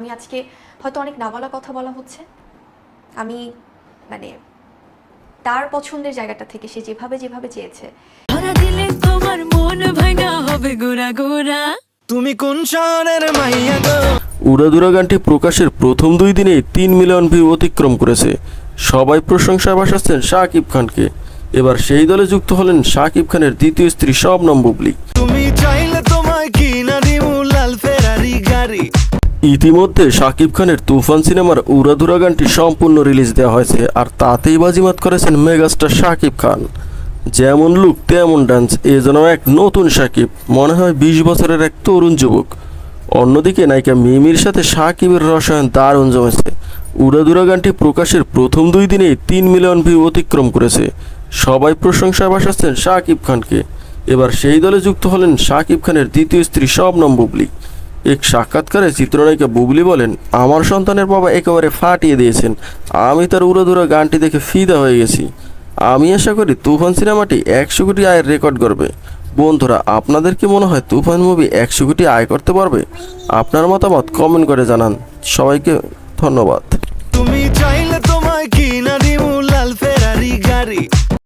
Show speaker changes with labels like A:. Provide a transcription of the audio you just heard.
A: আমি আজকে হয়তো অনেক নাবালা কথা বলা হচ্ছে। আমি মানে তার পছন্দের জায়গাটা থেকে সে যেভাবে যেভাবে চেয়েছে।
B: ধরা দিলে তোমার মন ভাঙা হবে গোরা গোরা
C: তুমি কোন শহরের মাইয়া গো?
D: উড়াদুরা গানটি প্রকাশের প্রথম দুই দিনেই তিন মিলিয়ন ভিউ অতিক্রম করেছে। সবাই প্রশংসায় ভাসাচ্ছেন শাকিব খানকে। এবার সেই দলে যুক্ত হলেন শাকিব খানের দ্বিতীয় স্ত্রী শবনম বুবলি।
C: তুমি চাইলে তোমায় কিনা দিমু লাল ফেরারি গাড়ি।
D: ইতিমধ্যে শাকিব খানের তুফান সিনেমার উড়াধুরা গানটি সম্পূর্ণ রিলিজ দেওয়া হয়েছে, আর তাতেই বাজিমাত করেছেন মেগাস্টার শাকিব খান। যেমন লুক, তেমন ডান্স, এ যেন এক নতুন শাকিব, মনে হয় বিশ বছরের এক তরুণ যুবক। অন্যদিকে নায়িকা মিমির সাথে শাকিবের রসায়ন দারুণ জমেছে। উড়াদুরা গানটি প্রকাশের প্রথম দুই দিনেই তিন মিলিয়ন ভিউ অতিক্রম করেছে। সবাই প্রশংসায় ভাসাচ্ছেন শাকিব খানকে। এবার সেই দলে যুক্ত হলেন শাকিব খানের দ্বিতীয় স্ত্রী শবনম বুবলি। এক সাক্ষাৎকারে চিত্রনায়িকা বুবলি বলেন, আমার সন্তানের বাবা একেবারে ফাটিয়ে দিয়েছেন। আমি তার উড়োধুরো গানটি দেখে ফিদা হয়ে গেছি। আমি আশা করি তুফান সিনেমাটি একশো কোটি আয়ের রেকর্ড করবে বন্ধুরা, আপনাদের কি মনে হয় তুফান মুভি একশো কোটি আয় করতে পারবে? আপনার মতামত কমেন্ট করে জানান। সবাইকে ধন্যবাদ।